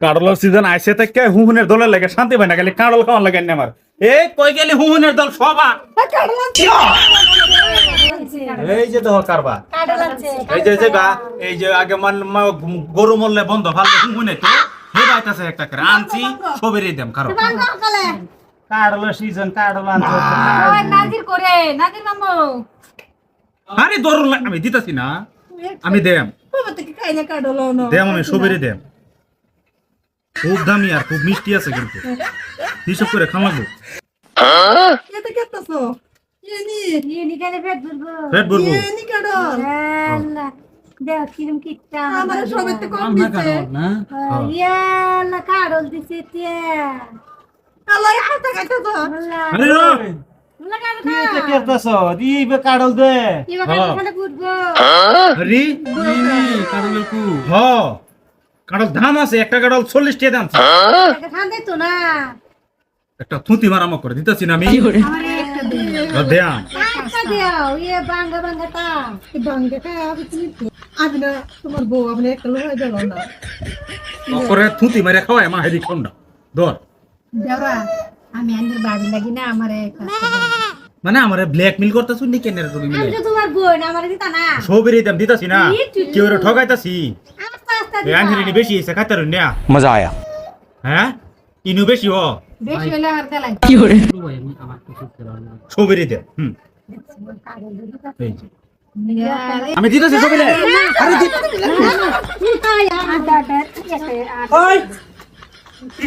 কাডলের season আইসে থেকে হুহুনের দলের লাগে শান্তি পায় না খালি কাডল খাওয়ার লাগে আমার এ কই গেলি হুহুনের দল সবা এই যে দেখো কারবা এই যে যে গা এই যে আগে মান গরু মরলে বন্ধ ভালো হুহুনে তো। হে বাইতাছে একটা করে আনছি সবেরই দেম কাডলের সিজন কাডল আনছে নাজির করে নাজির মামু। আরে দরুন আমি দিতাছি না। আমি দেম। দেম আমি সবেরই দেম। খুব দামি আর খুব মিষ্টি আছে কিন্তু। হিসাব করে পেট ভরবো? দেখ কিরম কিটটা না? ইয়াল্লা কাড়ল দিছে তিয়া। কাড়ল কাডল দে ইবা কাড়ল খালে ফুটবো আরে কাডলের কু। হ। কাডল দাম আছে একটা কাডল 40 টাকা দাম একটা থুতি মারামো করে দিতাছি না আমি। দিও। ইয়ে তোমার বউ আপনি একটা লোহাই গেল না। থুতি মারে খাওয়ায় মা হেদি খন্ডা। ধর। দেওরা আমি আন্দর বাড়ি লাগি না আমারে মানে আমারে ব্ল্যাকমেল করতেছ নি কেন রে তুমি আমি তো তোমার বোন আমারে দিতা না সবেরই দাম দিতাছি না কেউ রে ঠগাইতাছি আস্তে আস্তে বেশি এসে খাতার মজা আয়া হ্যাঁ ইনু বেশি হ বেশি হলে আর কি সবেরই হুম আমি সবেরে আরে দি কি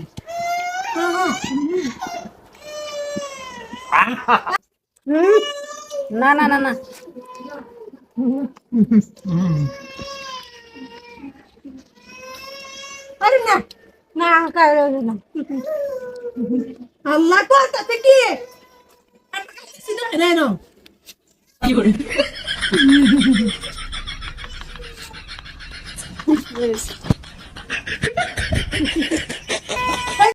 না না না না। আরে না না না। আল্লাহ কোথাতে কি? রে না